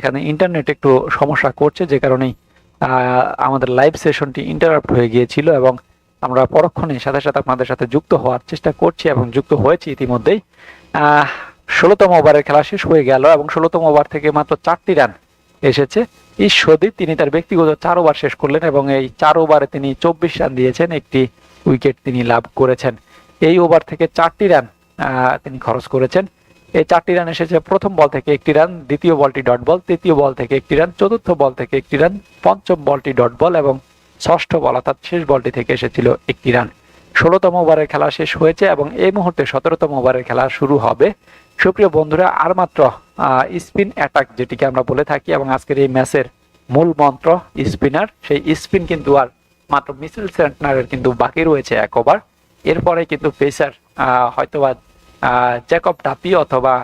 এখানে ইন্টারনেট একটু সমস্যা করছে, যে কারণেই আমাদের লাইভ সেশনটি ইন্টারাপ্ট হয়ে গিয়েছিল এবং আমরা পরক্ষণে সাথে সাথে আপনাদের সাথে যুক্ত হওয়ার চেষ্টা করছি এবং যুক্ত হয়েছি ইতিমধ্যেই। ষোলোতম ওভারের খেলা শেষ হয়ে গেল এবং ষোলোতম ওভার থেকে মাত্র চারটি রান এসেছে। ঈশ্বরদীপ তিনি তার ব্যক্তিগত চার ওভার শেষ করলেন এবং এই চার ওভারে তিনি চব্বিশ রান দিয়েছেন, একটি উইকেট তিনি লাভ করেছেন। এই ওভার থেকে চারটি রান তিনি খরচ করেছেন। এই চারটি রান এসেছে প্রথম বল থেকে একটি রান দ্বিতীয় বলটি ডট বল তৃতীয় বল থেকে একটি রান চতুর্থ বল থেকে একটি রান পঞ্চম বলটি ডট বল এবং ষষ্ঠ বল অর্থাৎ শেষ বলটি থেকে এসেছিল একটি রান ষোলোতম ওভারের খেলা শেষ হয়েছে এবং এই মুহূর্তে সতেরোতম ওভারের খেলা শুরু হবে। সুপ্রিয় বন্ধুরা, আর মাত্র স্পিন অ্যাটাক যেটিকে আমরা বলে থাকি এবং আজকের এই ম্যাচের মূল মন্ত্র স্পিনার সেই স্পিন কিন্তু আর মাত্র মিসেল সেন্টনারের কিন্তু বাকি রয়েছে এক ওভার এরপরে কিন্তু পেসার হয়তোবা জ্যাকব টাপি অথবা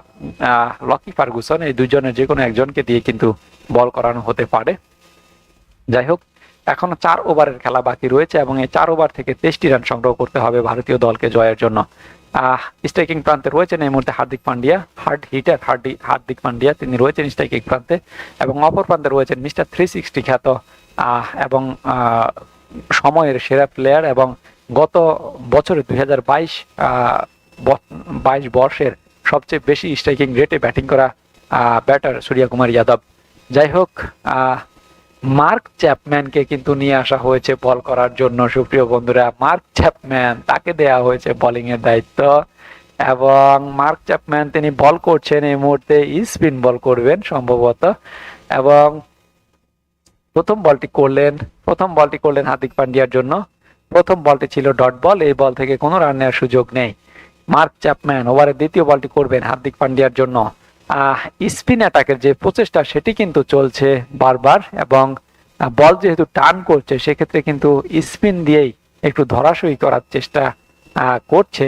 লকি ফার্গুসন এই দুজনের যে কোনো একজনকে দিয়ে কিন্তু বল করানো হতে পারে। যাই হোক, এখনও চার ওভারের খেলা বাকি রয়েছে এবং এই চার ওভার থেকে তেইশটি রান সংগ্রহ করতে হবে ভারতীয় দলকে জয়ের জন্য। স্ট্রাইকিং প্রান্তে রয়েছেন এই মুহূর্তে Hardik Pandya hard hitter hardy Hardik Pandya, তিনি রয়েছেন স্ট্রাইকিং প্রান্তে এবং অপর প্রান্তে রয়েছেন মিস্টার থ্রি সিক্সটি খ্যাত এবং সময়ের সেরা প্লেয়ার এবং গত বছরে দুই হাজার বাইশ বাইশ বর্ষের সবচেয়ে বেশি স্ট্রাইকিং রেটে ব্যাটিং করা ব্যাটার সূর্য কুমার যাদব। যাই হোক মার্ক চ্যাপম্যানকে কিন্তু নিয়ে আসা হয়েছে বল করার জন্য। সুপ্রিয় বন্ধুরা, মার্ক চ্যাপম্যান তাকে দেয়া হয়েছে বোলিং এর দায়িত্ব এবং মার্ক চ্যাপম্যান তিনি বল করছেন এই মুহূর্তে স্পিন বল করবেন সম্ভবত এবং প্রথম বলটি করলেন, প্রথম বলটি করলেন হার্দিক পান্ডিয়ার জন্য। প্রথম বলটি ছিল ডট বল, এই বল থেকে কোনো রান নেওয়ার সুযোগ নেই। মার্ক চ্যাপম্যান ওভারের দ্বিতীয় বলটি করবেন হার্দিক পান্ডিয়ার জন্য। স্পিন অ্যাটাকের যে প্রচেষ্টা, সেটি কিন্তু চলছে বারবার এবং বল যেহেতু টার্ন করছে, সেক্ষেত্রে কিন্তু স্পিন দিয়েই একটু ধরাশয়ী করার চেষ্টা করছে।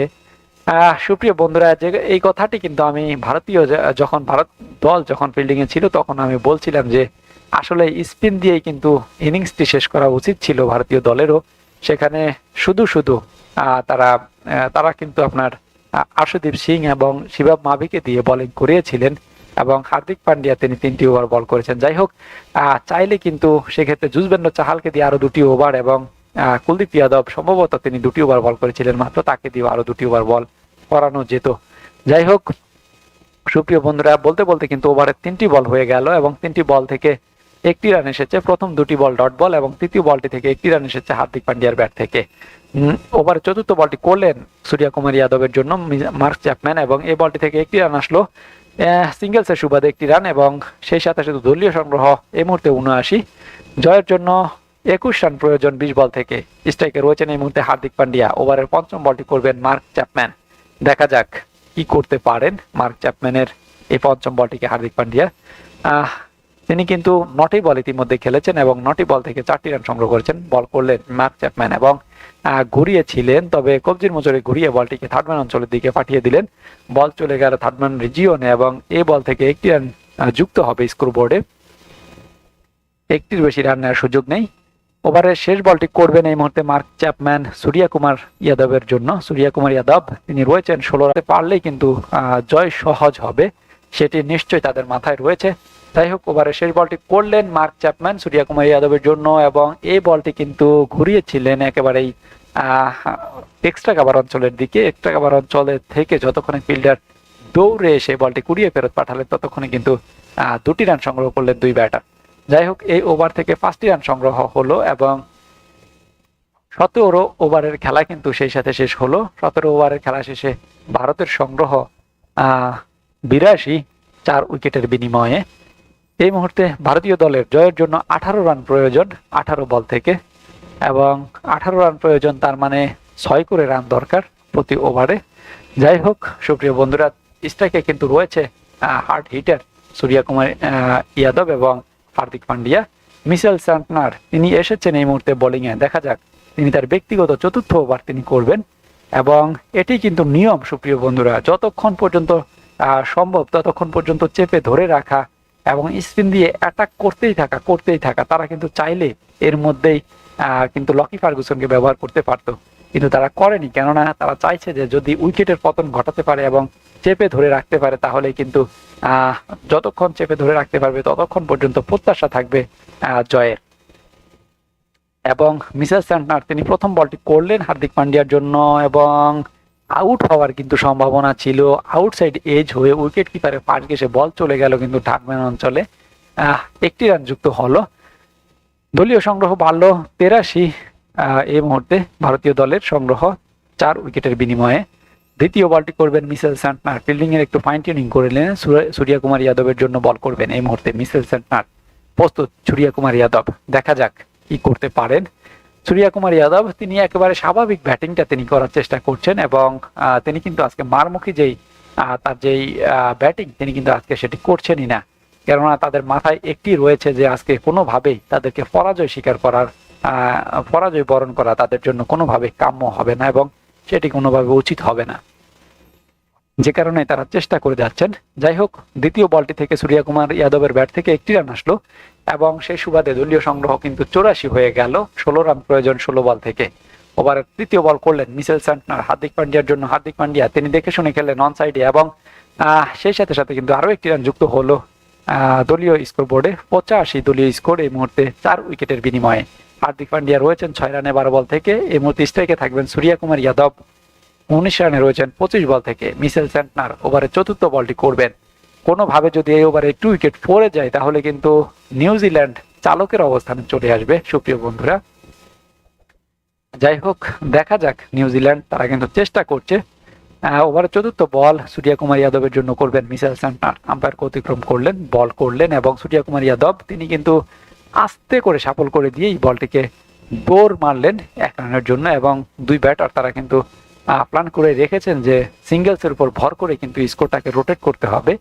সুপ্রিয় বন্ধুরা, যে এই কথাটি কিন্তু আমি ভারতীয় যখন ভারত দল যখন ফিল্ডিং এ ছিল, তখন আমি বলছিলাম যে আসলে স্পিন দিয়েই কিন্তু ইনিংসটি শেষ করা উচিত ছিল ভারতীয় দলেরও। সেখানে শুধু শুধু তারা তারা কিন্তু আপনার আশুদীপ সিং এবং শিবাব মাভিকে দিয়ে বোলিং করিয়েছিলেন এবং হার্দিক পান্ডিয়া তিনি তিনটি ওভার বল করেছেন। যাই হোক চাইলে কিন্তু সেক্ষেত্রে যুজবেন্দ্র চাহালকে দিয়ে আরও দুটি ওভার এবং কুলদীপ যাদব সম্ভবত তিনি দুটি ওভার বল করেছিলেন, মাত্র তাকে দিয়ে আরও দুটি ওভার বল করানো যেত। যাই হোক, সুপ্রিয় বন্ধুরা, বলতে বলতে কিন্তু ওভারে তিনটি বল হয়ে গেল এবং তিনটি বল থেকে একটি রান এসেছে প্রথম দুটি বল ডট বল এবং তৃতীয় বলটি থেকে একটি রান এসেছে হার্দিক পান্ডিয়ার ব্যাট থেকে। ওভারে চতুর্থ বলটি করলেন সূর্য কুমার যাদবের জন্য মার্ক চ্যাপম্যান এবং এই বলটি থেকে একটি রান আসলো। সিঙ্গেলসের সুবাদে একটি রান এবং সেই সাথে সাথে দলীয় সংগ্রহ এই মুহূর্তে উনআশি। জয়ের জন্য একুশ রান প্রয়োজন বিশ বল থেকে। স্ট্রাইকে রয়েছেন এই মুহূর্তে হার্দিক পান্ডিয়া। ওভারের পঞ্চম বলটি করবেন মার্ক চ্যাপম্যান। দেখা যাক কি করতে পারেন মার্ক চ্যাপম্যানের এই পঞ্চম বলটিকে হার্দিক পান্ডিয়া। তিনি কিন্তু নটি বল ইতিমধ্যে খেলেছেন এবং নটি বল থেকে চারটি রান সংগ্রহ করেছেন। বল করলেন মার্ক চ্যাপম্যান এবং ঘুরিয়েছিলেন। তবে কবজির মোচরে ঘুরিয়ে বলটিকে থার্ডম্যান অঞ্চলের দিকে পাঠিয়ে দিলেন। বল চলে গেল থার্ডম্যান রিজিওনে এবং এই বল থেকে একটি রান যুক্ত হবে স্কোর বোর্ডে একটির বেশি রান নেওয়ার সুযোগ নেই। ওভারের শেষ বলটি করবেন এই মুহূর্তে মার্ক চ্যাপম্যান সূর্যা কুমার ইয়াদবের জন্য। সূর্যা কুমার যাদব তিনি রয়েছেন ষোলো রাতে পারলেই কিন্তু জয় সহজ হবে। সেটি নিশ্চয়ই তাদের মাথায় রয়েছে। যাই হোক ওভারের শেষ বলটি করলেন মার্ক চ্যাপম্যান সূর্যা কুমার যাদবের জন্য এবং এই বলটি কিন্তু ঘুরিয়েছিলেন একেবারেই আহ এক্সট্রা কাভার অঞ্চলের দিকে। এক্সট্রা কাভার অঞ্চলের থেকে যতক্ষণে ফিল্ডার দৌড়ে এসে বলটি কুড়িয়ে ফেরত পাঠালেন ততক্ষণে কিন্তু দুটি রান সংগ্রহ করলেন দুই ব্যাটার যাই হোক এই ওভার থেকে পাঁচটি রান সংগ্রহ হলো এবং সতেরো ওভারের খেলা কিন্তু সেই সাথে শেষ হলো। সতেরো ওভারের খেলা শেষে ভারতের সংগ্রহ আহ, বিরাশি চার উইকেটের বিনিময়ে এই মুহূর্তে ভারতীয় দলের জয়ের জন্য আঠারো রান প্রয়োজন আঠারো বল থেকে। এবং আঠারো রান প্রয়োজন তার মানে ছয় করে রান দরকার প্রতি ওভারে। যাই হোক সুপ্রিয় বন্ধুরা স্ট্রাইকে কিন্তু রয়েছে হার্ড হিটার সূর্য কুমার আহ, যাদব এবং হার্দিক পান্ডিয়া। মিশেল স্যান্টনার তিনি এসেছেন এই মুহূর্তে বোলিংয়ে দেখা যাক তিনি তার ব্যক্তিগত চতুর্থ ওভার তিনি করবেন। এবং এটি কিন্তু নিয়ম সুপ্রিয় বন্ধুরা যতক্ষণ পর্যন্ত সম্ভব ততক্ষণ পর্যন্ত চেপে ধরে রাখা এবং স্পিন দিয়ে অ্যাটাক করতেই থাকা করতেই থাকা। তারা কিন্তু চাইলে এর মধ্যেই কিন্তু লকি ফার্গুসনকে ব্যবহার করতে পারতো। কিন্তু তারা করেনি। কেননা তারা চাইছে যে যদি উইকেটের পতন ঘটাতে পারে এবং চেপে ধরে রাখতে পারে তাহলে কিন্তু যতক্ষণ চেপে ধরে রাখতে পারবে, ততক্ষণ পর্যন্ত প্রত্যাশা থাকবে জয়ের। এবং মিসেল স্যান্টনার, তিনি প্রথম বলটি করলেন হার্দিক পান্ডিয়ার জন্য এবং আউট হওয়ার কিন্তু সম্ভাবনা ছিল। আউটসাইড এজ হয়ে উইকেট কিপারের পাশ ঘেসে বল চলে গেল কিন্তু ঢাকম্যান অঞ্চলে। একটি রান যুক্ত হলো। দলীয় সংগ্রহ বাড়লো তেরাশি এই মুহূর্তে ভারতীয় দলের সংগ্রহ চার উইকেটের বিনিময়ে। দ্বিতীয় বলটি করবেন মিসেল স্যান্টনার। ফিল্ডিং এর একটু ফাইন টিউনিং করে নিলেন। সূর্য- কুমার যাদবের জন্য বল করবেন এই মুহূর্তে মিসেল স্যান্টনার। প্রস্তুত সূর্য কুমার যাদব দেখা যাক কি করতে পারেন। সূর্য কুমার যাদব, তিনি একেবারে স্বাভাবিক ব্যাটিংটা তিনি করার চেষ্টা করছেন এবং তিনি কিন্তু আজকে মারমুখী যেই তার যেই ব্যাটিং, তিনি কিন্তু আজকে সেটি করছেনই না। কেননা তাদের মাথায় একটি রয়েছে যে আজকে কোনোভাবেই তাদেরকে পরাজয় স্বীকার করার পরাজয় বরণ করা তাদের জন্য কোনোভাবে কাম্য হবে না এবং সেটি কোনোভাবে উচিত হবে না। যে কারণে তারা চেষ্টা করে যাচ্ছেন। যাই হোক, দ্বিতীয় বলটি থেকে সূর্য কুমার যাদবের ব্যাট থেকে একটি রান আসলো। এবং সেই সুবাদে দলীয় সংগ্রহ কিন্তু চৌরাশি হয়ে গেল ষোলো রান প্রয়োজন ষোলো বল থেকে। ওভারের তৃতীয় বল করলেন মিসেল স্যান্টনার হার্দিক পান্ডিয়ার জন্য। হার্দিক পান্ডিয়া, তিনি দেখে শুনে খেললেন অন সাইডে এবং সেই সাথে সাথে কিন্তু আরও একটি রান যুক্ত হলো দলীয় স্কোর বোর্ডে পঁচাশি দলীয় স্কোর এই মুহূর্তে চার উইকেটের বিনিময়ে। হার্দিক পান্ডিয়া রয়েছেন ছয় রানে বারো বল থেকে। এই মুহূর্তে স্ট্রাইকে থাকবেন সূর্য কুমার যাদব। উনিশ রানে রয়েছেন পঁচিশ বল থেকে। মিসেল স্যান্টনার ওভারে চতুর্থ বলটি করবেন। কোনোভাবে যদি এই ওভারে একটু উইকেট পড়ে যায় তাহলে কিন্তু নিউজিল্যান্ড চালকের অবস্থানে চলে আসবে সুপ্রিয় বন্ধুরা। যাই হোক দেখা যাক নিউজিল্যান্ড তারা কিন্তু চেষ্টা করছে। আহ, ওভারে চতুর্থ বল সূর্য কুমার যাদবের জন্য করবেন মিসেল সেন্টার আম্পায়ার অতিক্রম করলেন বল করলেন এবং সূর্য কুমার যাদব তিনি কিন্তু আস্তে করে সাফল করে দিয়ে এই বলটিকে বোর মারলেন এক রানের জন্য এবং দুই ব্যাটার তারা কিন্তু প্ল্যান করে রেখেছেন যে সিঙ্গেলসের উপর ভর করে কিন্তু স্কোরটাকে রোটেট করতে হবে।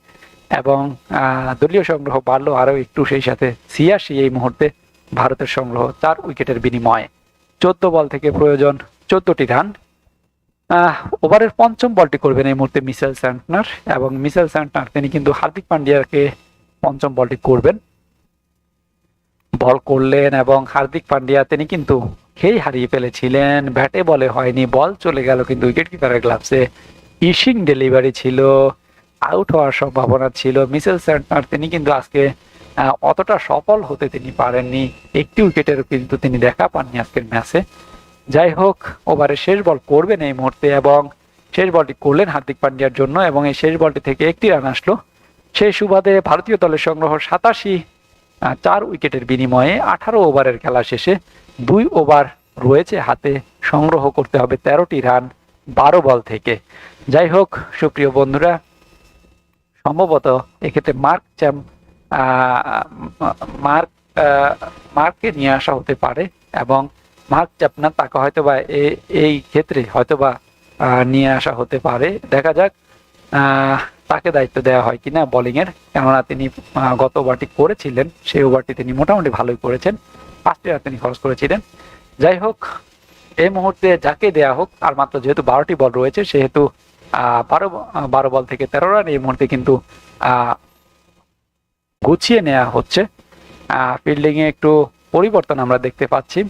এবং দলীয় সংগ্রহ বাড়লো আরও একটু সেই সাথে ছিয়াশি এই মুহূর্তে ভারতের সংগ্রহ চার উইকেটের বিনিময়ে। চোদ্দ বল থেকে প্রয়োজন চোদ্দটি রান। ওভারের পঞ্চম বলটি করবেন এই মুহূর্তে মিসেল স্যান্টনার এবং মিসেল স্যান্টনার তিনি কিন্তু হার্দিক পান্ডিয়াকে পঞ্চম বলটি করবেন। বল করলেন এবং হার্দিক পান্ডিয়া তিনি কিন্তু খেই হারিয়ে ফেলেছিলেন, ব্যাটে বলে হয়নি, বল চলে গেল কিন্তু উইকেট কিপারের গ্লাভসে। ইশিং ডেলিভারি ছিল আউট হওয়ার সম্ভাবনা ছিল। মিসেল স্যান্টনার, তিনি কিন্তু আজকে অতটা সফল হতে তিনি পারেননি। একটি উইকেটের কিন্তু তিনি দেখা পাননি আজকের ম্যাচে যাই হোক, ওভারে শেষ বল করবেন এই মুহূর্তে এবং শেষ বলটি করলেন হার্দিক পান্ডিয়ার জন্য এবং এই শেষ বলটি থেকে একটি রান আসলো। সেই সুবাদে ভারতীয় দলের সংগ্রহ সাতাশি চার উইকেটের বিনিময়ে আঠারো ওভারের খেলা শেষে দুই ওভার রয়েছে হাতে। সংগ্রহ করতে হবে তেরোটি রান বারো বল থেকে। যাই হোক, সুপ্রিয় বন্ধুরা সম্ভবত এক্ষেত্রে মার্ক চ্যাম মার্ক মার্ককে নিয়ে আসা হতে পারে এবং মার্ক চ্যাপনার তাকে হয়তো বা এই ক্ষেত্রে হয়তো বা নিয়ে আসা হতে পারে। দেখা যাক তাকে দায়িত্ব দেওয়া হয় কিনা বোলিং এর কেননা তিনি গত ওভারটি করেছিলেন, সেই ওভারটি তিনি মোটামুটি ভালোই করেছেন। পাঁচটি রান তিনি খরচ করেছিলেন। যাই হোক, এই মুহূর্তে যাকে দেয়া হোক, আর মাত্র যেহেতু বারোটি বল রয়েছে, সেহেতু বারো বারো বল থেকে তেরো রান এই মুহূর্তে কিন্তু গুছিয়ে নেওয়া হচ্ছে। ফিল্ডিং এ একটু পরিবর্তন আমরা দেখতে পাচ্ছি।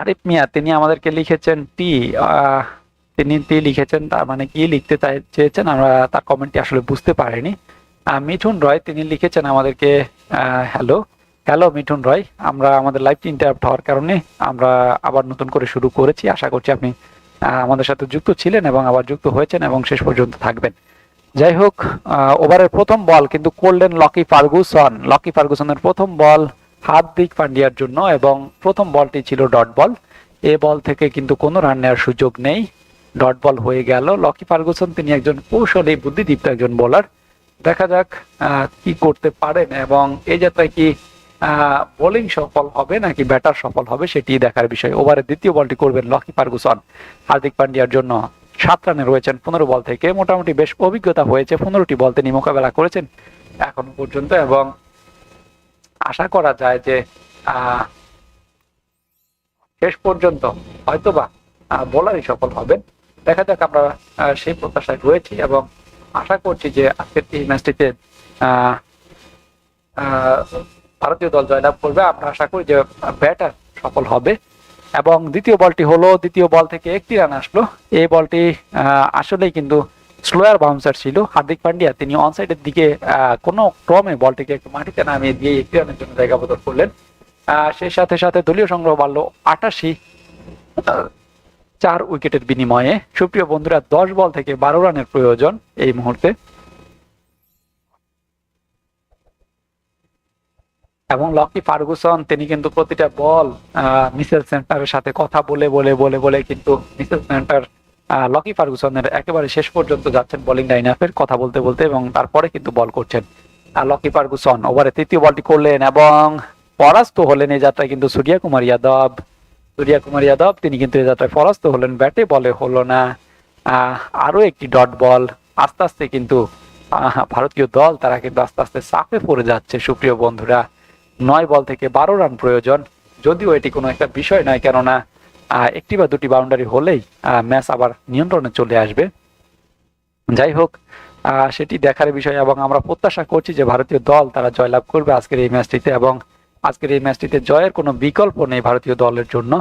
আরিফ মিয়া, তিনি আমাদেরকে লিখেছেন টি তিনি, টি লিখেছেন, তার মানে কি লিখতে চেয়েছেন, আমরা তার কমেন্টটি আসলে বুঝতে পারিনি। মিঠুন রয়, তিনি লিখেছেন আমাদেরকে হ্যালো হ্যালো মিঠুন রয়, আমরা আমাদের লাইভটি ইন্টারাপ্ট হওয়ার কারণে আমরা আবার নতুন করে শুরু করেছি। আশা করছি আপনি আমাদের সাথে যুক্ত ছিলেন এবং আবার যুক্ত হয়েছেন এবং শেষ পর্যন্ত থাকবেন। যাই হোক ওভারের প্রথম বল কিন্তু করলেন লকি ফার্গুসন। লকি ফার্গুসনের প্রথম বল হার্দিক পান্ডিয়ার জন্য এবং প্রথম বলটি ছিল ডট বল। এ বল থেকে কিন্তু কোনো রান নেওয়ার সুযোগ নেই। ডট বল হয়ে গেল। লকি ফার্গুসন তিনি একজন কৌশলী, বুদ্ধিদীপ্ত একজন বোলার। দেখা যাক কি করতে পারেন এবং এই যাত্রায় কি বোলিং সফল হবে নাকি ব্যাটার সফল হবে সেটি দেখার বিষয়। ওভারের দ্বিতীয় বলটি করবেন লকি ফার্গুসন হার্দিক পান্ডিয়ার জন্য সাত রানে রয়েছেন পনেরো বল থেকে। মোটামুটি বেশ অভিজ্ঞতা হয়েছে, পনেরোটি বল তিনি মোকাবেলা করেছেন এখনও পর্যন্ত এবং আশা করা যায় যে শেষ পর্যন্ত হয়তোবা বোলারই সফল হবেন। দেখা যাক আমরা সেই প্রত্যাশায় রয়েছি এবং আশা করছি যে আজকের এই ম্যাচটিতে ভারতীয় দল জয়লাভ করবে। আমরা আশা করি যে ব্যাটার সফল হবে। এবং দ্বিতীয় বলটি হলো, দ্বিতীয় বল থেকে একটি রান আসলো। এই বলটি আসলেই কিন্তু স্লোয়ার বাউন্সার ছিল। হার্দিক পান্ডিয়া, তিনি অনসাইডের দিকে কোনো ক্রমে বলটিকে একটু মাটিতে নামিয়ে দিয়ে একটি রানের জন্য জায়গা বদল করলেন। সেই সাথে সাথে দলীয় সংগ্রহ বাড়লো আটাশি চার উইকেটের বিনিময়ে। সুপ্রিয় বন্ধুরা, দশ বল থেকে বারো রানের প্রয়োজন এই মুহূর্তে। এবং লকি ফার্গুসন তিনি কিন্তু প্রতিটা বল মিসেল সেন্টারের সাথে কথা বলে বলে বলে বলে কিন্তু মিসেল সেন্টার লকি ফার্গুসনের একেবারে শেষ পর্যন্ত যাচ্ছেন বোলিং লাইন আপের কথা বলতে বলতে এবং তারপরে কিন্তু বল করছেন। লকি ফার্গুসন ওভারে তৃতীয় বলটি করলেন এবং পরাস্ত হলেন এই যাত্রায় কিন্তু সূর্যা কুমার যাদব। সূর্যা কুমার যাদব তিনি কিন্তু এই যাত্রায় পরাস্ত হলেন ব্যাটে বলে হলো না। আহ, আরও একটি ডট বল আস্তে আস্তে কিন্তু ভারতীয় দল তারা কিন্তু আস্তে আস্তে চাপে পড়ে যাচ্ছে সুপ্রিয় বন্ধুরা। নয় বল থেকে বারো রান প্রয়োজন। যদিও এটি কোনো একটা বিষয় নয়, কেননা একটি বা দুটি বাউন্ডারি হলেই ম্যাচ আবার নিয়ন্ত্রণে চলে আসবে। যাই হোক সেটি দেখার বিষয় এবং আমরা প্রত্যাশা করছি যে ভারতীয় দল তারা জয়লাভ করবে আজকের এই ম্যাচটিতে এবং আজকের এই ম্যাচটিতে জয়ের কোনো বিকল্প নেই ভারতীয় দলের জন্য।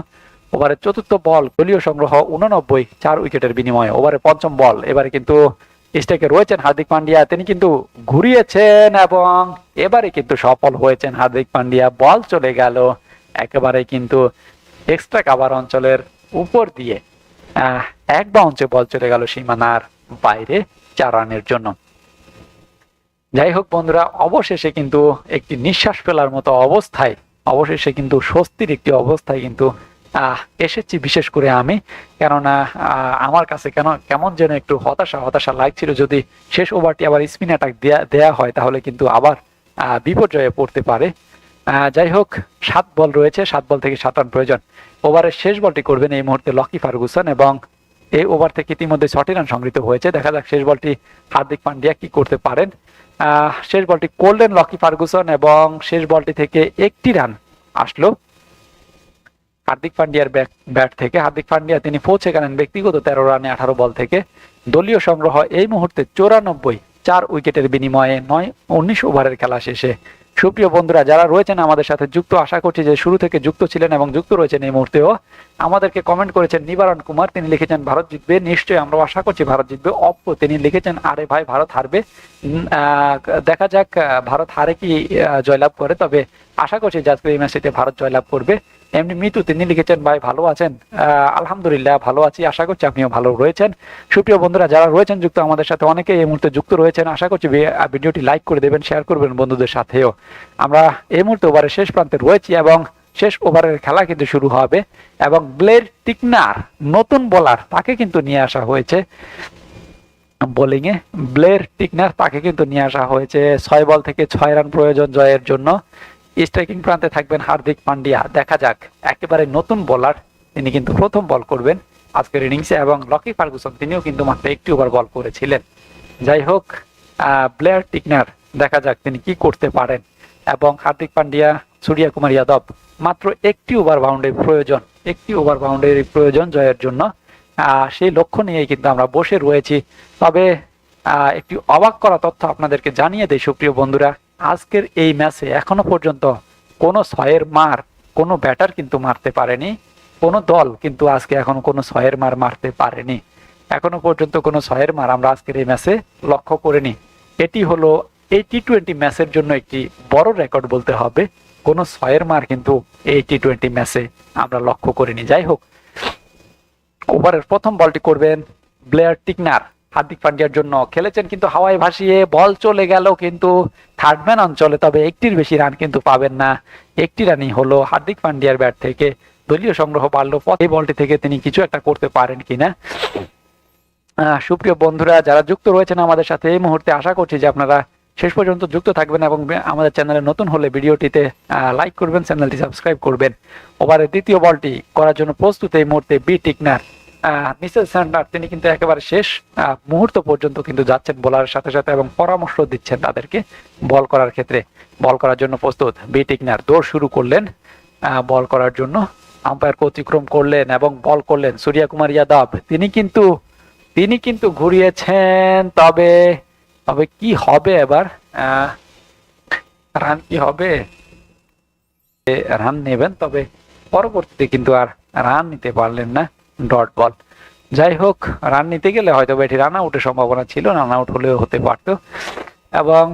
ওভারের চতুর্থ বল দলীয় সংগ্রহ উননব্বই, চার উইকেটের বিনিময়ে। ওভারে পঞ্চম বল, এবারে কিন্তু স্টেকে রয়েছেন হার্দিক পান্ডিয়া। তিনি কিন্তু ঘুরিয়েছেন এবং এবারে কিন্তু সফল হয়েছেন হার্দিক পান্ডিয়া। বল চলে গেল একেবারে কিন্তু এক্সট্রা কাভার অঞ্চলের উপর দিয়ে। এক বাউন্সে বল চলে গেল সীমানার বাইরে চার রানের জন্য। যাই হোক বন্ধুরা, অবশেষে কিন্তু একটি নিঃশ্বাস ফেলার মতো অবস্থায়, অবশেষে কিন্তু স্বস্তির একটি অবস্থায় কিন্তু এসেছি বিশেষ করে আমি। কেননা আমার কাছে কেন, কেমন যেন একটু হতাশা হতাশা লাগছিল যদি শেষ ওভারটি আবার স্পিন অ্যাটাক দেয়া হয়, তাহলে কিন্তু আবার বিপর্যয়ে পড়তে পারে। যাই হোক, সাত বল রয়েছে, সাত বল থেকে সাত রান প্রয়োজন। ওভারের শেষ বলটি করবেন এই মুহূর্তে লকি ফার্গুসন এবং এই ওভার থেকে ইতিমধ্যে ছটি রান সংগৃহীত হয়েছে। দেখা যাক শেষ বলটি হার্দিক পান্ডিয়া কি করতে পারেন। শেষ বলটি করলেন লকি ফার্গুসন এবং শেষ বলটি থেকে একটি রান আসলো। হার্দিক পান্ডিয়ার ব্যাট থেকে। হার্দিক পান্ডিয়া তিনি পৌঁছে গেলেন ব্যক্তিগত তেরো রানে আঠারো বল থেকে। দলীয় সংগ্রহ এই মুহূর্তে চৌরানব্বই, চার উইকেটের বিনিময়ে নয়, উনিশ ওভারের খেলা শেষে। সুপ্রিয় বন্ধুরা, যারা রয়েছেন আমাদের সাথে যুক্ত, আশা করছি যে শুরু থেকে যুক্ত ছিলেন এবং যুক্ত রয়েছেন এই মুহূর্তেও, আমাদেরকে কমেন্ট করেছেন নিবারণ কুমার। তিনি লিখেছেন, ভারত জিতবে। নিশ্চয়ই আমরা আশা করছি ভারত জিতবে। অপ্প তিনি লিখেছেন, আরে ভাই, ভারত হারবে। দেখা যাক ভারত হারে কি জয়লাভ করে। তবে আশা করছি যে আজকে এই ম্যাচটিতে ভারত জয়লাভ করবে। এমনি মিতু তিনি লিখেছেন, ভাই, ভালো আছেন? আলহামদুলিল্লাহ, ভালো আছি, আশা করছি আপনিও ভালো রয়েছেন। সুপ্রিয় বন্ধুরা, যারা রয়েছেন যুক্ত আমাদের সাথে অনেকে এই মুহূর্তে যুক্ত রয়েছেন। আশা করছি ভিডিওটি লাইক করে দেবেন, শেয়ার করবেন বন্ধুদের সাথেও। আমরা এই মুহূর্তে ওভারের শেষ প্রান্তে রয়েছি এবং শেষ ওভারের খেলা কিন্তু শুরু হবে এবং ব্লের টিকনার, নতুন বোলার তাকে কিন্তু নিয়ে আসা হয়েছে। বোলিং এ ব্লের টিকনার তাকে কিন্তু নিয়ে আসা হয়েছে। ছয় বল থেকে ছয় রান প্রয়োজন জয়ের জন্য। স্ট্রাইকিং প্রান্তে থাকবেন হার্দিক পান্ডিয়া। দেখা যাক, একেবারে নতুন বলার তিনি কিন্তু প্রথম বল করবেন আজকের ইনিংসে এবং লকি ফার্গুসন তিনিও কিন্তু মাত্র একটি ওভার বল করেছিলেন। যাই হোক ব্লেয়ার টিকনার দেখা যাক তিনি কি করতে পারেন। এবং হার্দিক পান্ডিয়া সূর্যা কুমার যাদব মাত্র একটি ওভার বাউন্ডারি প্রয়োজন, একটি ওভার বাউন্ডারি প্রয়োজন জয়ের জন্য। সেই লক্ষ্য নিয়েই কিন্তু আমরা বসে রয়েছি। তবে একটি অবাক করা তথ্য আপনাদেরকে জানিয়ে দেয় সুপ্রিয় বন্ধুরা। আজকের এই ম্যাচে এখনও পর্যন্ত কোনো ছয়ের মার, কোনো ব্যাটার কিন্তু মারতে পারেনি, কোনো দল কিন্তু আজকে এখনও কোনো ছয়ের মার মারতে পারেনি। এখনও পর্যন্ত কোনো ছয়ের মার আমরা আজকের এই ম্যাচে লক্ষ্য করিনি। এটি হলো এই টি টোয়েন্টি ম্যাচের জন্য একটি বড় রেকর্ড বলতে হবে। কোনো ছয়ের মার কিন্তু এই টি টোয়েন্টি ম্যাচে আমরা লক্ষ্য করিনি। যাই হোক, ওভারের প্রথম বলটি করবেন ব্লেয়ার টিকনার। হার্দিক পান্ডিয়ার জন্য খেলেছেন, কিন্তু হাওয়ায় ভাসিয়ে বল চলে গেল, কিন্তু থার্ড ম্যান অঞ্চলে, তবে একটির বেশি রান কিন্তু পাবেন না। একটি রানই হলো হার্দিক পান্ডিয়ার ব্যাট থেকে। দলীয় সংগ্রহ বাড়লো এই বলটি থেকে তিনি কিছু একটা করতে পারেন কিনা। সুপ্রিয় বন্ধুরা, যারা যুক্ত রয়েছেন আমাদের সাথে, এই মুহূর্তে আশা করছি যে আপনারা শেষ পর্যন্ত যুক্ত থাকবেন এবং আমাদের চ্যানেলে নতুন হলে ভিডিওটিতে লাইক করবেন, চ্যানেলটি সাবস্ক্রাইব করবেন। ওভারের দ্বিতীয় বলটি করার জন্য প্রস্তুত এই মুহূর্তে বি টিকনার। মিসেল স্যান্ডার, তিনি কিন্তু একেবারে শেষ মুহূর্ত পর্যন্ত কিন্তু যাচ্ছেন বোলারের সাথে সাথে এবং পরামর্শ দিচ্ছেন তাদেরকে বল করার ক্ষেত্রে। বল করার জন্য প্রস্তুত। বি টিকনার দৌড় শুরু করলেন বল করার জন্য। আম্পায়ারকে অতিক্রম করলেন এবং বল করলেন সূর্যা কুমার যাদব। তিনি কিন্তু তিনি কিন্তু ঘুরিয়েছেন, তবে তবে কি হবে এবার? রান কি হবে? রান নেবেন, তবে পরবর্তীতে কিন্তু আর রান নিতে পারলেন না। ডট বল যাই হোক রান নিতে গেলে হয়তো এটি রান আউটের সম্ভাবনা ছিল রান আউট হলেও হতে পারতো। এবং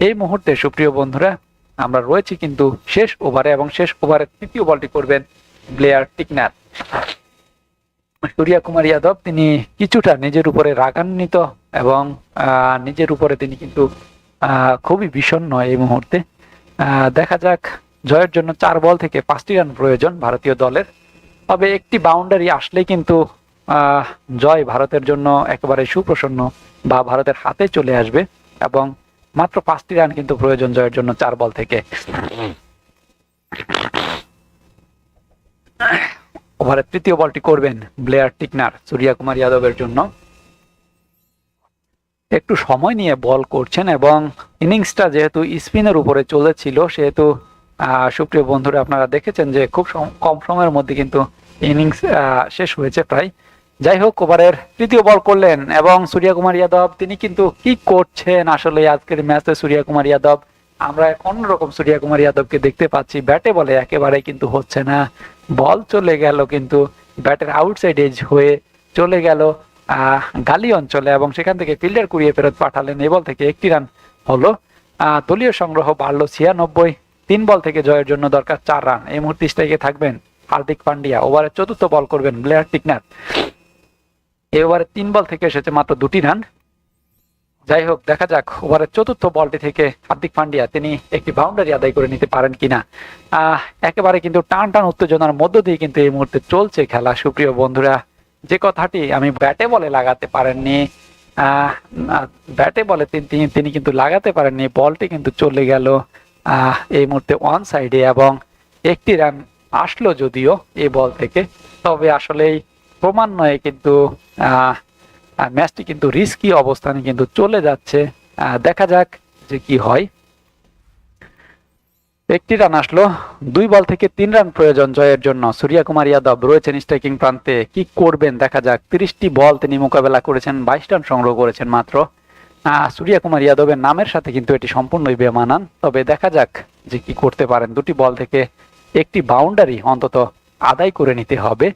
এই মুহূর্তে সুপ্রিয় বন্ধুরা, আমরা রয়েছি কিন্তু শেষ ওভারে এবং শেষ ওভারের তৃতীয় বলটি করবেন ব্লেয়ার টিকনার সূর্যা কুমার যাদব, তিনি কিছুটা নিজের উপরে রাগান্বিত এবং নিজের উপরে তিনি কিন্তু খুবই বিষণ্ণ এই মুহূর্তে। দেখা যাক, জয়ের জন্য চার বল থেকে পাঁচটি রান প্রয়োজন ভারতীয় দলের। তবে একটি বাউন্ডারি আসলে কিন্তু জয় ভারতের জন্য একেবারে সুপ্রসন্ন বা ভারতের হাতে চলে আসবে এবং মাত্র পাঁচটি রান কিন্তু প্রয়োজন জয়ের জন্য চার বল থেকে। ওভারের তৃতীয় বলটি করবেন ব্লেয়ার টিকনার সূর্যা কুমার যাদবের জন্য। একটু সময় নিয়ে বল করছেন এবং ইনিংসটা যেহেতু স্পিনের উপরে চলেছিল, সেহেতু সুপ্রিয় বন্ধুরা, আপনারা দেখেছেন যে খুব কম সময়ের মধ্যে কিন্তু ইনিংস শেষ হয়েছে প্রায়। যাই হোক, ওভারের তৃতীয় বল করলেন এবং সূর্যা কুমার যাদব, তিনি কিন্তু কি করছেন আসলে আজকের ম্যাচে সূর্যা কুমার যাদব? আমরা এক অন্যরকম সূর্যা কুমার যাদবকে দেখতে পাচ্ছি, ব্যাটে বলে একেবারে কিন্তু হচ্ছে না। বল চলে গেল কিন্তু, ব্যাটের আউটসাইড এজ হয়ে চলে গেল গালি অঞ্চলে এবং সেখান থেকে ফিল্ডার কুড়িয়ে ফেরত পাঠালেন। এই বল থেকে একটি রান হলো। দলীয় সংগ্রহ বাড়লো ছিয়ানব্বই। তিন বল থেকে জয়ের জন্য দরকার চার রান। এই মুহূর্তে স্ট্রাইকে থাকবেন হার্দিক পান্ডিয়া। ওভারের চতুর্থ বল করবেন ব্লেয়ার টিকনার এই ওভারে তিন বল থেকে এসেছে মাত্র দুটি রান। যাই হোক দেখা যাক ওভারের চতুর্থ বলটি থেকে হার্দিক পান্ডিয়া তিনি একটি বাউন্ডারি আদায় করে নিতে পারেন কিনা। আহ, একেবারে কিন্তু টান টান উত্তেজনার মধ্য দিয়ে কিন্তু এই মুহূর্তে চলছে খেলা। সুপ্রিয় বন্ধুরা যে কথাটি আমি ব্যাটে বলে লাগাতে পারেননি আহ, ব্যাটে বলে তিনি তিনি- কিন্তু লাগাতে পারেননি বলটি কিন্তু চলে গেল এই মুহূর্তে ওয়ান সাইডে এবং একটি রান আসলো যদিও এই বল থেকে। তবে আসলেই ক্রমান্বয়ে কিন্তু ম্যাচটি কিন্তু রিস্কি অবস্থানে কিন্তু চলে যাচ্ছে। দেখা যাক যে কি হয়। একটি রান আসলো, দুই বল থেকে তিন রান প্রয়োজন জয়ের জন্য। সূর্যা কুমার যাদব রয়েছেন স্ট্রাইকিং প্রান্তে। কি করবেন? দেখা যাক। তিরিশটি বল তিনি মোকাবেলা করেছেন, বাইশ রান সংগ্রহ করেছেন মাত্র। সূর্যা কুমার যাদবের নামের সাথে কিন্তু এটি সম্পূর্ণই বেমানান। তবে দেখা যাক যে কি করতে পারেন। দুটি বল থেকে একটি বাউন্ডারি অন্তত আদায় করে নিতে হবে।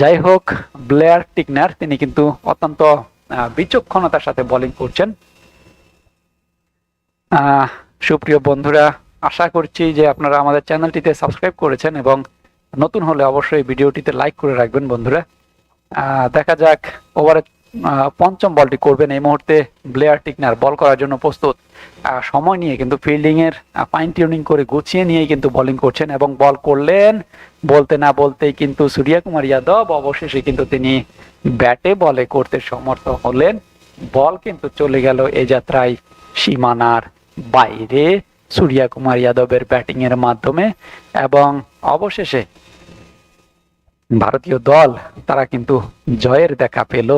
যাই হোক, ব্লেয়ার টিকনার, তিনি কিন্তু অত্যন্ত বিচক্ষণতার সাথে বোলিং করছেন। সুপ্রিয় বন্ধুরা, আশা করছি যে আপনারা আমাদের চ্যানেলটিতে সাবস্ক্রাইব করেছেন এবং নতুন হলে অবশ্যই ভিডিওটিতে লাইক করে রাখবেন বন্ধুরা। দেখা যাক ওভারে পঞ্চম বলটি করবেন এই মুহূর্তে ব্লেয়ার টিকনার, বল করার জন্য প্রস্তুত। সময় নিয়ে কিন্তু ফিল্ডিং এর ফাইন টিউনিং করে গুছিয়ে নিয়ে কিন্তু বোলিং করছেন এবং বল করলেন। বলতে না বলতেই কিন্তু সূর্যা কুমার যাদব অবশেষে কিন্তু তিনি ব্যাটে বলে করতে সমর্থ হলেন। বল কিন্তু চলে গেল এই যাত্রায় সীমানার বাইরে। সূর্যা কুমার যাদবের ব্যাটিং এর মাধ্যমে এবং অবশেষে ভারতীয় দল, তারা কিন্তু জয়ের দেখা পেল।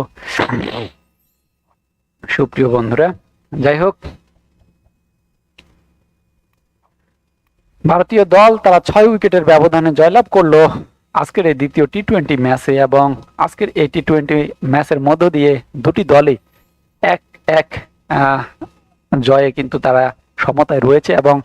সুপ্রিয় বন্ধুরা, যাই হোক। ভারতীয় দল, তারা ছয় উইকেটের ব্যবধানে জয়লাভ করল আজকের এই দ্বিতীয় টি টোয়েন্টি ম্যাচে এবং আজকের এই টি টোয়েন্টি ম্যাচের মধ্য দিয়ে দুটি দলই এক এক জয়ে কিন্তু তারা সমতায় রয়েছে এবং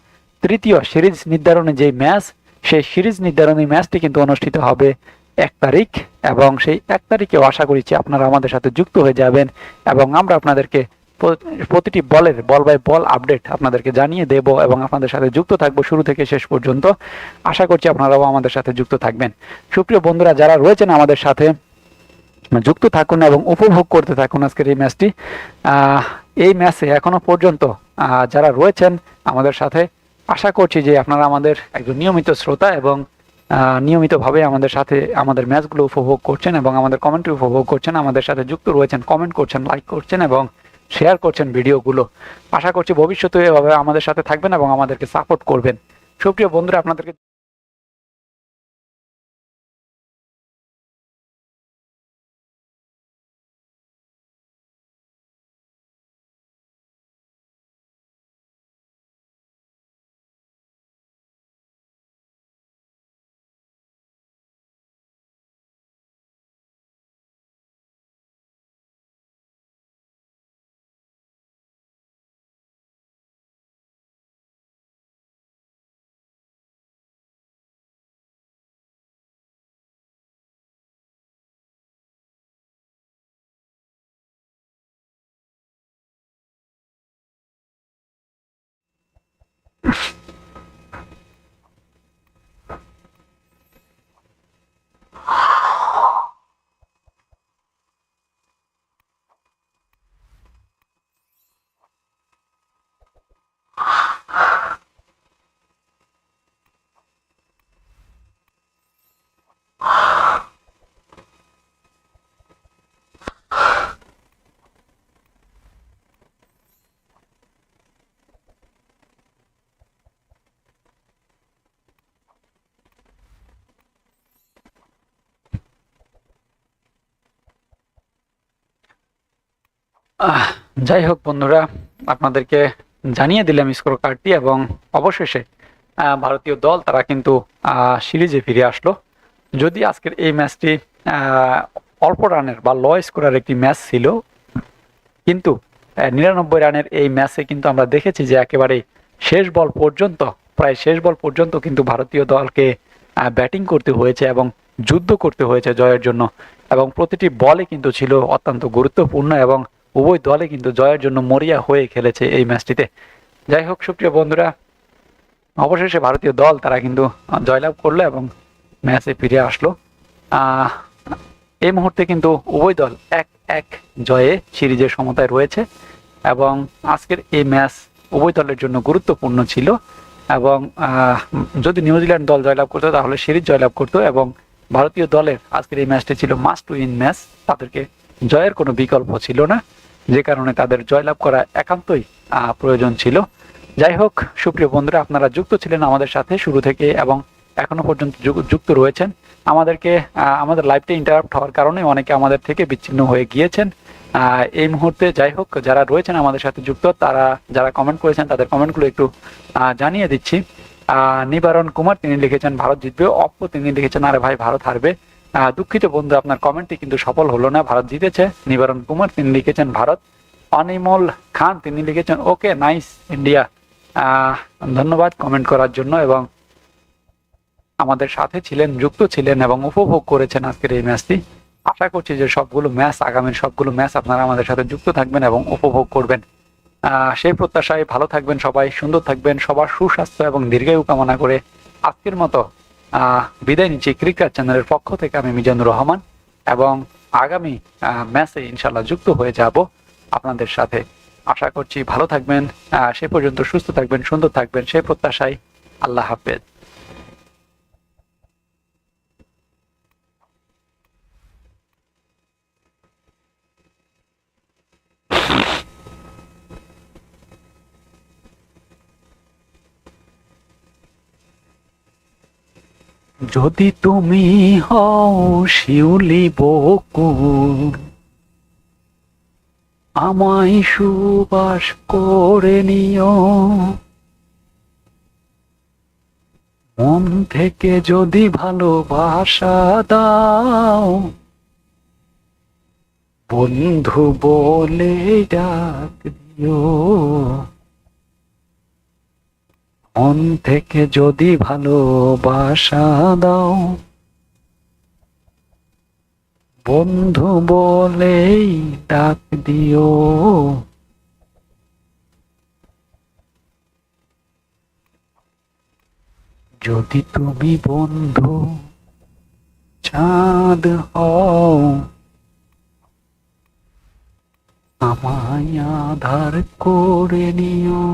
তৃতীয় সিরিজ নির্ধারণে যে ম্যাচ, সেই সিরিজ নির্ধারণী ম্যাচটি কিন্তু অনুষ্ঠিত হবে এক তারিখ এবং সেই এক তারিখেও আশা করছি আপনারা আমাদের সাথে যুক্ত হয়ে যাবেন এবং আমরা আপনাদেরকে প্রতিটি বলের, বল বাই বল আপডেট আপনাদেরকে জানিয়ে দেব এবং আপনাদের সাথে যুক্ত থাকব শুরু থেকে শেষ পর্যন্ত। আশা করছি আপনারাও আমাদের সাথে যুক্ত থাকবেন। সুপ্রিয় বন্ধুরা, যারা রয়েছেন আমাদের সাথে, যুক্ত থাকুন এবং উপভোগ করতে থাকুন আজকের এই ম্যাচটি। এই ম্যাচে এখনও পর্যন্ত যারা রয়েছেন আমাদের সাথে, আশা করছি যে আপনারা আমাদের একজন নিয়মিত শ্রোতা এবং নিয়মিতভাবে আমাদের সাথে আমাদের ম্যাচগুলো উপভোগ করছেন এবং আমাদের কমেন্ট্রি উপভোগ করছেন, আমাদের সাথে যুক্ত রয়েছেন কমেন্ট করছেন লাইক করছেন এবং শেয়ার করছেন ভিডিওগুলো আশা করছি ভবিষ্যতে এভাবে আমাদের সাথে থাকবেন এবং আমাদেরকে সাপোর্ট করবেন। সুপ্রিয় বন্ধুরা, আপনাদেরকে যাই হোক বন্ধুরা, আপনাদেরকে জানিয়ে দিলাম স্কোর কার্ডটি এবং অবশেষে ভারতীয় দল তারা কিন্তু সিরিজে ফিরে আসলো। যদি আজকের এই ম্যাচটি অল্প রানের বা ল স্কোরার একটি ম্যাচ ছিল, কিন্তু নিরানব্বই রানের এই ম্যাচে কিন্তু আমরা দেখেছি যে একেবারে শেষ বল পর্যন্ত, প্রায় শেষ বল পর্যন্ত কিন্তু ভারতীয় দলকে ব্যাটিং করতে হয়েছে এবং যুদ্ধ করতে হয়েছে জয়ের জন্য। এবং প্রতিটি বলে কিন্তু ছিল অত্যন্ত গুরুত্বপূর্ণ এবং উভয় দলে কিন্তু জয়ের জন্য মরিয়া হয়ে খেলেছে এই ম্যাচটিতে। যাই হোক, সুপ্রিয় বন্ধুরা, অবশেষে ভারতীয় দল তারা কিন্তু জয়লাভ করল এবং ম্যাচে ফিরে আসলো। এই মুহূর্তে কিন্তু উভয় দল এক এক জয়ে সিরিজের সমতায় রয়েছে এবং আজকের এই ম্যাচ উভয় দলের জন্য গুরুত্বপূর্ণ ছিল এবং যদি নিউজিল্যান্ড দল জয়লাভ করতো তাহলে সিরিজ জয়লাভ করতো এবং ভারতীয় দলের আজকের এই ম্যাচটি ছিল মাস্ট উইন ম্যাচ। তাদেরকে জয়ের কোনো বিকল্প ছিল না। যে কারণে তাদের জয়লাভ করা একান্তই প্রয়োজন ছিল। যাই হোক, সুপ্রিয় বন্ধুরা, আপনারা যুক্ত ছিলেন আমাদের সাথে শুরু থেকে এবং এখনও পর্যন্ত যুক্ত রয়েছেন। আমাদেরকে আমাদের লাইভটা ইন্টারাপ্ট হওয়ার কারণে অনেকে আমাদের থেকে বিচ্ছিন্ন হয়ে গিয়েছেন। এই মুহূর্তে যাই হোক, যারা রয়েছেন আমাদের সাথে যুক্ত, তারা যারা কমেন্ট করেছেন, তাদের কমেন্টগুলো একটু জানিয়ে দিচ্ছি। নিবারণ কুমার, তিনি লিখেছেন, ভারত জিতবে। অপ্প তিনি লিখেছেন, আরে ভাই, ভারত হারবে। দুঃখিত বন্ধু, আপনার কমেন্টটি কিন্তু সফল হলো না। ভারত জিতেছে। নিবারণ কুমার, তিনি লিখেছেন ভারত। অনিমল খান, তিনি লিখেছেন, ওকে, নাইস ইন্ডিয়া। ধন্যবাদ কমেন্ট করার জন্য এবং আমাদের সাথে ছিলেন, যুক্ত ছিলেন এবং উপভোগ করেছেন আজকের এই ম্যাচটি। আশা করছি যে সবগুলো ম্যাচ, আগামীর সবগুলো ম্যাচ আপনারা আমাদের সাথে যুক্ত থাকবেন এবং উপভোগ করবেন। সেই প্রত্যাশায় ভালো থাকবেন সবাই, সুন্দর থাকবেন। সবার সুস্বাস্থ্য এবং দীর্ঘায়ু কামনা করে আজকের মতো বিদায় নিচ্ছি ক্রিকেট চ্যানেলের পক্ষ থেকে আমি মিজানুর রহমান এবং আগামী ম্যাচে ইনশাল্লাহ যুক্ত হয়ে যাব আপনাদের সাথে। আশা করছি ভালো থাকবেন। সে পর্যন্ত সুস্থ থাকবেন, সুন্দর থাকবেন, সেই প্রত্যাশায় আল্লাহ হাফেজ। যদি তুমি হও শিউলি বকুল, আমায় সুবাস করে নিও। মন থেকে যদি ভালোবাসা দাও, বন্ধু বলে ডাক দিও। মন থেকে যদি ভালোবাসা দাও, বন্ধু বলেই ডাক দিও। যদি তুমি বন্ধু চাঁদ হও, আমায় আধার করে নিও।